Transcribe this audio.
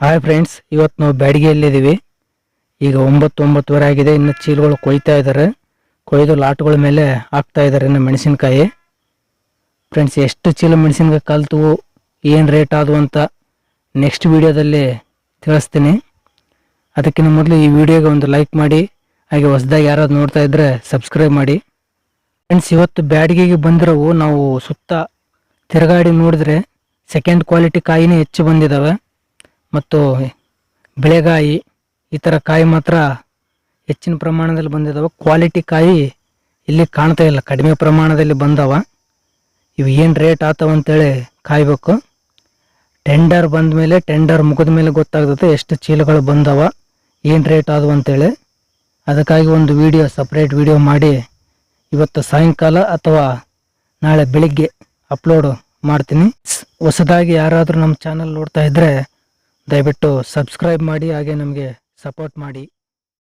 Hi friends ಇವತ್ತು ನಾವು ಬ್ಯಾಡಿಗೆಯಲ್ಲಿದ್ದೀವಿ. ಈಗ ಒಂಬತ್ತು ಒಂಬತ್ತುವರೆ ಆಗಿದೆ, ಇನ್ನು ಚೀಲಗಳು ಕೊಯ್ತಾ ಇದ್ದಾರೆ. ಕೊಯ್ದು ಲಾಟ್ಗಳ ಮೇಲೆ ಹಾಕ್ತಾ ಇದ್ದಾರೆ ಇನ್ನು ಮೆಣಸಿನ್ಕಾಯಿ. ಫ್ರೆಂಡ್ಸ್ ಎಷ್ಟು ಚೀಲ ಮೆಣಸಿನ್ಕಾಯಿ ಕಲ್ತು ಏನು ರೇಟ್ ಆದವು ಅಂತ ನೆಕ್ಸ್ಟ್ ವಿಡಿಯೋದಲ್ಲಿ ತಿಳಿಸ್ತೀನಿ. ಅದಕ್ಕಿಂತ ಮೊದಲು ಈ ವಿಡಿಯೋಗೆ ಒಂದು ಲೈಕ್ ಮಾಡಿ, ಹಾಗೆ ಹೊಸದಾಗಿ ಯಾರಾದ್ರು ನೋಡ್ತಾ ಇದ್ದರೆ ಸಬ್ಸ್ಕ್ರೈಬ್ ಮಾಡಿ. ಫ್ರೆಂಡ್ಸ್ ಇವತ್ತು ಬ್ಯಾಡಿಗೆಗೆ ಬಂದಿರೋವು ನಾವು ಸುತ್ತ ತಿರುಗಾಡಿ ನೋಡಿದ್ರೆ ಸೆಕೆಂಡ್ ಕ್ವಾಲಿಟಿ ಕಾಯಿನೇ ಹೆಚ್ಚು ಬಂದಿದ್ದಾವೆ ಮತ್ತು ಬೆಳೆಗಾಯಿ ಈ ಥರ ಕಾಯಿ ಮಾತ್ರ ಹೆಚ್ಚಿನ ಪ್ರಮಾಣದಲ್ಲಿ ಬಂದಿದ್ದಾವೆ ಕ್ವಾಲಿಟಿ ಕಾಯಿ ಇಲ್ಲಿ ಕಾಣ್ತಾ ಇಲ್ಲ. ಕಡಿಮೆ ಪ್ರಮಾಣದಲ್ಲಿ ಬಂದವ. ಇವು ಏನು ರೇಟ್ ಆತವ ಅಂತೇಳಿ ಕಾಯಬೇಕು. ಟೆಂಡರ್ ಬಂದ ಮೇಲೆ ಟೆಂಡರ್ ಮುಗಿದ ಮೇಲೆ ಗೊತ್ತಾಗ್ತದೆ ಎಷ್ಟು ಚೀಲಗಳು ಬಂದವ, ಏನು ರೇಟ್ ಆದವು ಅಂತೇಳಿ. ಅದಕ್ಕಾಗಿ ಒಂದು ವಿಡಿಯೋ ಸಪ್ರೇಟ್ ವಿಡಿಯೋ ಮಾಡಿ ಇವತ್ತು ಸಾಯಂಕಾಲ ಅಥವಾ ನಾಳೆ ಬೆಳಿಗ್ಗೆ ಅಪ್ಲೋಡ್ ಮಾಡ್ತೀನಿ. ಹೊಸದಾಗಿ ಯಾರಾದರೂ ನಮ್ಮ ಚಾನಲ್ ನೋಡ್ತಾ ಇದ್ದರೆ ದಯವಿಟ್ಟು ಸಬ್ಸ್ಕ್ರೈಬ್ ಮಾಡಿ ಹಾಗೆ ನಮಗೆ ಸಪೋರ್ಟ್ ಮಾಡಿ.